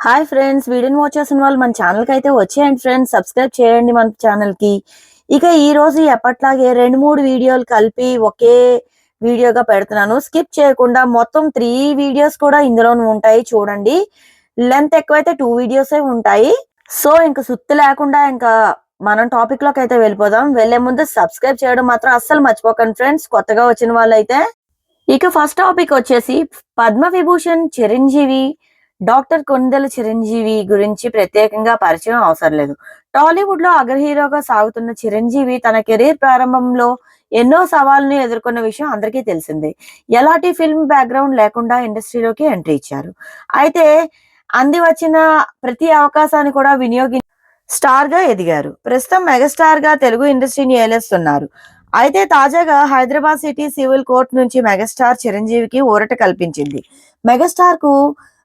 Hi friends వీడియోని watch చేసిన వాళ్ళు మన ఛానల్కి అయితే వచ్చేయండి ఫ్రెండ్స్. సబ్స్క్రైబ్ చేయండి మన ఛానల్కి ఇక ఈ రోజు ఎప్పట్లాగే రెండు మూడు వీడియోలు కలిపి ఒకే వీడియోగా పెడుతున్నాను. స్కిప్ చేయకుండా మొత్తం త్రీ వీడియోస్ కూడా ఇందులోనే ఉంటాయి చూడండి. లెంత్ ఎక్కువైతే టూ వీడియోసే ఉంటాయి. సో ఇంకా సుత్తి లేకుండా ఇంకా మనం టాపిక్లోకి అయితే వెళ్ళిపోదాం. వెళ్ళే ముందు సబ్స్క్రైబ్ చేయడం మాత్రం అస్సలు మర్చిపోకండి ఫ్రెండ్స్ కొత్తగా వచ్చిన వాళ్ళైతే. ఇక ఫస్ట్ టాపిక్ వచ్చేసి పద్మ విభూషణ్ చిరంజీవి డాక్టర్ కొందెల చిరంజీవి గురించి ప్రత్యేకంగా పరిచయం అవసరం లేదు. టాలీవుడ్లో అగ్ర హీరోగా సాగుతున్న చిరంజీవి తన కెరీర్ ప్రారంభంలో ఎన్నో సవాళ్ళను ఎదుర్కొన్న విషయం అందరికీ తెలిసిందే. ఎలాంటి ఫిల్మ్ బ్యాక్గ్రౌండ్ లేకుండా ఇండస్ట్రీలోకి ఎంట్రీ ఇచ్చారు. అయితే అంది వచ్చిన ప్రతి అవకాశాన్ని కూడా వినియోగి స్టార్గా ఎదిగారు. ప్రస్తుతం మెగాస్టార్గా తెలుగు ఇండస్ట్రీని ఏలేస్తున్నారు. అయితే తాజాగా హైదరాబాద్ సిటీ సివిల్ కోర్టు నుంచి మెగాస్టార్ చిరంజీవికి ఊరట కల్పించింది. మెగాస్టార్కు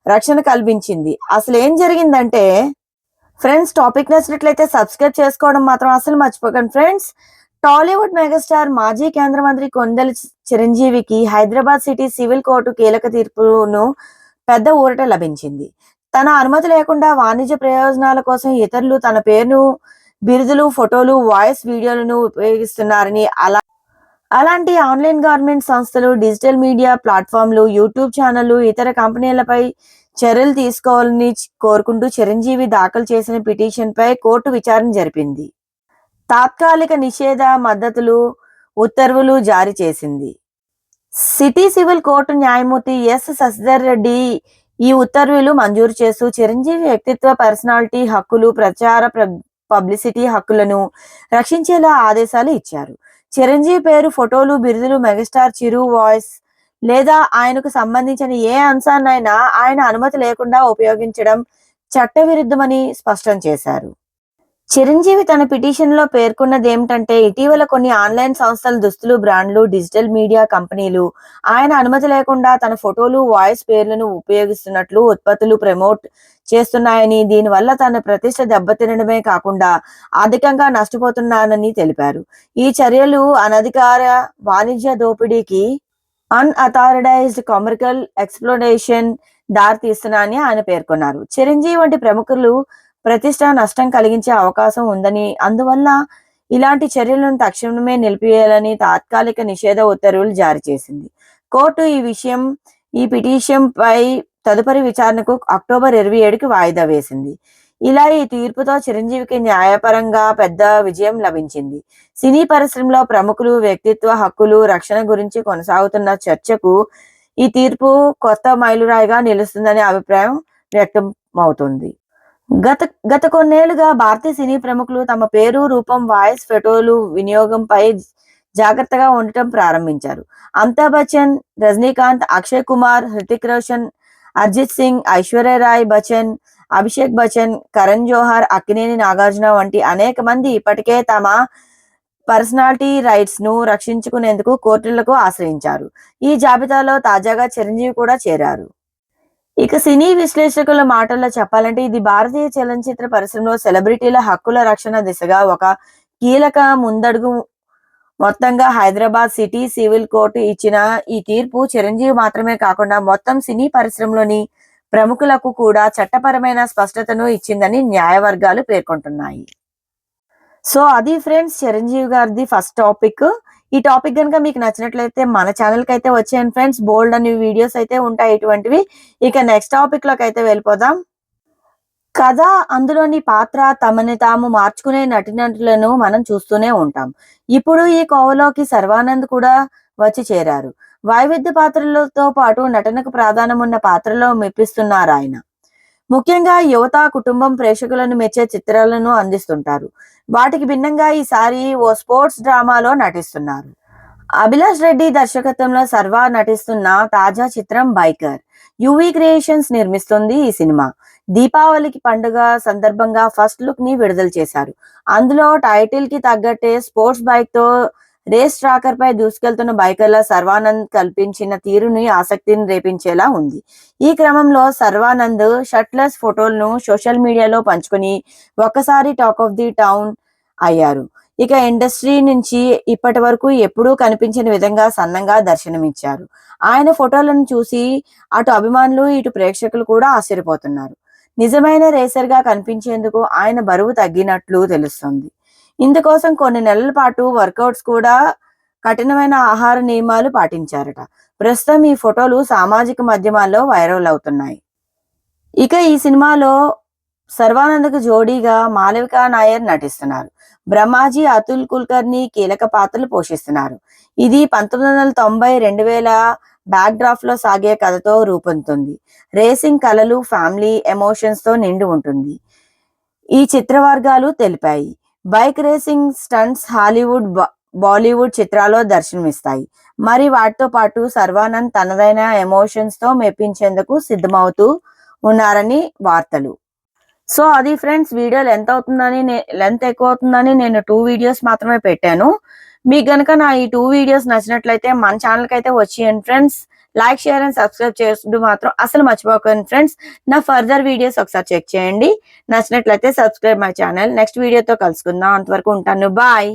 రక్షణ కల్పించింది. అసలు ఏం జరిగిందంటే ఫ్రెండ్స్ టాపిక్ నచ్చినట్లయితే సబ్స్క్రైబ్ చేసుకోవడం మాత్రం అసలు మర్చిపోకండి. ఫ్రెండ్స్ టాలీవుడ్ మెగాస్టార్ మాజీ కేంద్ర మంత్రి కొండల చిరంజీవికి హైదరాబాద్ సిటీ సివిల్ కోర్టు కీలక తీర్పును పెద్ద ఊరట లభించింది. తన అనుమతి లేకుండా వాణిజ్య ప్రయోజనాల కోసం ఇతరులు తన పేరును బిరుదులు ఫోటోలు వాయిస్ వీడియోలను ఉపయోగిస్తున్నారని అలా అలాంటి ఆన్లైన్ గవర్నమెంట్ సంస్థలు డిజిటల్ మీడియా ప్లాట్ఫామ్లు యూట్యూబ్ ఛానళ్ళు ఇతర కంపెనీలపై చర్యలు తీసుకోవాలని కోరుకుంటూ చిరంజీవి దాఖలు చేసిన పిటిషన్ పై కోర్టు విచారణ జరిపింది. తాత్కాలిక నిషేధ మద్దతులు ఉత్తర్వులు జారీ చేసింది. సిటీ సివిల్ కోర్టు న్యాయమూర్తి ఎస్. శశిధర్ రెడ్డి ఈ ఉత్తర్వులు మంజూరు చేస్తూ చిరంజీవి వ్యక్తిత్వ పర్సనాలిటీ హక్కులు ప్రచార పబ్లిసిటీ హక్కులను రక్షించేలా ఆదేశాలు ఇచ్చారు. చిరంజీవి పేరు ఫోటోలు బిరుదులు మెగాస్టార్ చిరు వాయిస్ లేదా ఆయనకు సంబంధించిన ఏ అంశాన్నైనా ఆయన అనుమతి లేకుండా ఉపయోగించడం చట్టవిరుద్ధమని స్పష్టం చేశారు. చిరంజీవి తన పిటిషన్లో పేర్కొన్నది ఏమిటంటే ఇటీవల కొన్ని ఆన్లైన్ సంస్థల దుస్తులు బ్రాండ్లు డిజిటల్ మీడియా కంపెనీలు ఆయన అనుమతి లేకుండా తన ఫోటోలు వాయిస్ పేర్లను ఉపయోగిస్తున్నట్లు ఉత్పత్తులు ప్రమోట్ చేస్తున్నాయని దీనివల్ల తన ప్రతిష్ట దెబ్బతినడమే కాకుండా ఆర్థికంగా నష్టపోతున్నానని తెలిపారు. ఈ చర్యలు అనధికార వాణిజ్య దోపిడీకి అన్అథారిడైజ్డ్ కమర్కల్ ఎక్స్ప్లోనేషన్ దారితీస్తున్నాయని ఆయన పేర్కొన్నారు. చిరంజీవి వంటి ప్రముఖులు ప్రతిష్ట నష్టం కలిగించే అవకాశం ఉందని అందువల్ల ఇలాంటి చర్యలను తక్షణమే నిలిపివేయాలని తాత్కాలిక నిషేధ ఉత్తర్వులు జారీ చేసింది. కోర్టు ఈ విషయం ఈ పిటిషన్ పై తదుపరి విచారణకు అక్టోబర్ ఇరవై ఏడుకి వాయిదా వేసింది. ఇలా ఈ తీర్పుతో చిరంజీవికి న్యాయపరంగా పెద్ద విజయం లభించింది. సినీ పరిశ్రమలో ప్రముఖులు వ్యక్తిత్వ హక్కులు రక్షణ గురించి కొనసాగుతున్న చర్చకు ఈ తీర్పు కొత్త మైలురాయిగా నిలుస్తుందనే అభిప్రాయం వ్యక్తం అవుతుంది. గత గత కొన్నేళ్ళుగా భారతీయ సినీ ప్రముఖులు తమ పేరు రూపం వాయిస్ ఫోటోలు వినియోగంపై జాగ్రత్తగా ఉండటం ప్రారంభించారు. అమితాబ్ బచ్చన్ రజనీకాంత్ అక్షయ్ కుమార్ హృతిక్ రోషన్ అర్జిత్ సింగ్ ఐశ్వర్య రాయ్ బచ్చన్ అభిషేక్ బచ్చన్ కరణ్ జోహార్ అక్కినేని నాగార్జున వంటి అనేక మంది ఇప్పటికే తమ పర్సనాలిటీ రైట్స్ను రక్షించుకునేందుకు కోర్టులకు ఆశ్రయించారు. ఈ జాబితాలో తాజాగా చిరంజీవి కూడా చేరారు. ఇక సినీ విశ్లేషకుల మాటల్లో చెప్పాలంటే ఇది భారతీయ చలనచిత్ర పరిశ్రమలో సెలబ్రిటీల హక్కుల రక్షణ దిశగా ఒక కీలక ముందడుగు మొత్తంగా హైదరాబాద్ సిటీ సివిల్ కోర్టు ఇచ్చిన ఈ తీర్పు చిరంజీవి మాత్రమే కాకుండా మొత్తం సినీ పరిశ్రమలోని ప్రముఖులకు కూడా చట్టపరమైన స్పష్టతను ఇచ్చిందని న్యాయవర్గాలు పేర్కొంటున్నాయి. సో అది ఫ్రెండ్స్ చిరంజీవి గారిది ఫస్ట్ టాపిక్. ఈ టాపిక్ కనుక మీకు నచ్చినట్లయితే మన ఛానల్కి అయితే వచ్చేయండి ఫ్రెండ్స్ బోల్డ్ అని వీడియోస్ అయితే ఉంటాయి ఇటువంటివి. ఇక నెక్స్ట్ టాపిక్లోకి అయితే వెళ్ళిపోదాం. కథ అందులోని పాత్ర తమని తాము మార్చుకునే నటినటులను మనం చూస్తూనే ఉంటాం. ఇప్పుడు ఈ కోవలోకి సర్వానంద్ కూడా వచ్చి చేరారు. వైవిధ్య పాత్రలతో పాటు నటనకు ప్రాధాన్యం ఉన్న పాత్రలో మెప్పిస్తున్నారు ఆయన. ముఖ్యంగా యువత కుటుంబం ప్రేక్షకులను మెచ్చే చిత్రాలను అందిస్తుంటారు. వాటికి భిన్నంగా ఈసారి ఓ స్పోర్ట్స్ డ్రామాలో నటిస్తున్నారు. అభిలాష్ రెడ్డి దర్శకత్వంలో సర్వా నటిస్తున్న తాజా చిత్రం బైకర్. యువి క్రియేషన్స్ నిర్మిస్తుంది ఈ సినిమా. దీపావళికి పండుగ సందర్భంగా ఫస్ట్ లుక్ని విడుదల చేశారు. అందులో టైటిల్కి తగ్గట్టే స్పోర్ట్స్ బైక్తో రేస్ ట్రాకర్ పై దూసుకెళ్తున్న బైకర్ల సర్వానంద్ కల్పించిన తీరుని ఆసక్తిని రేపించేలా ఉంది. ఈ క్రమంలో సర్వానంద్ షర్ట్లెస్ ఫోటోలను సోషల్ మీడియాలో పంచుకొని ఒక్కసారి టాక్ ఆఫ్ ది టౌన్ అయ్యారు. ఇక ఇండస్ట్రీ నుంచి ఇప్పటి వరకు ఎప్పుడూ కనిపించిన విధంగా సన్నంగా దర్శనమిచ్చారు. ఆయన ఫోటోలను చూసి అటు అభిమానులు ఇటు ప్రేక్షకులు కూడా ఆశ్చర్యపోతున్నారు. నిజమైన రేసర్గా కనిపించేందుకు ఆయన బరువు తగ్గినట్లు తెలుస్తుంది. ఇందుకోసం కొన్ని నెలల పాటు వర్కౌట్స్ కూడా కఠినమైన ఆహార నియమాలు పాటించారట. ప్రస్తుతం ఈ ఫోటోలు సామాజిక మాధ్యమాల్లో వైరల్ అవుతున్నాయి. ఇక ఈ సినిమాలో సర్వానందకు జోడీగా మాలవికా నాయర్ నటిస్తున్నారు. బ్రహ్మాజీ అతుల్ కుల్కర్ని కీలక పాత్రలు పోషిస్తున్నారు. ఇది పంతొమ్మిది వందల తొంభై రెండు వేల బ్యాక్ డ్రాఫ్ట్లో సాగే కథతో రూపొందుతుంది. రేసింగ్ కళలు ఫ్యామిలీ ఎమోషన్స్తో నిండి ఉంటుంది. ఈ చిత్ర వర్గాలు తెలిపాయి. Bike racing stunts Hollywood Bollywood చిత్రాల్లో దర్శనమిస్తాయి. మరి వాటితో పాటు సర్వానంద్ తనదైన ఎమోషన్స్తో మెప్పించేందుకు సిద్ధమవుతూ ఉన్నారని వార్తలు. సో అది ఫ్రెండ్స్ వీడియో లెంత్ అవుతుందని లెంత్ ఎక్కువ అవుతుందని నేను టూ వీడియోస్ మాత్రమే పెట్టాను. మీకు గనక నా ఈ టూ వీడియోస్ నచ్చినట్లయితే మన ఛానల్కి అయితే వచ్చేయండి friends. Like share and subscribe చేసుకుంటూ మాత్రం అసలు మర్చిపోకండి ఫ్రెండ్స్. నా ఫర్దర్ వీడియోస్ ఒకసారి చెక్ చేయండి. నచ్చినట్లయితే సబ్స్క్రైబ్ మై ఛానల్. నెక్స్ట్ వీడియోతో కలుసుకుందాం. అంతవరకు ఉంటాను. బాయ్.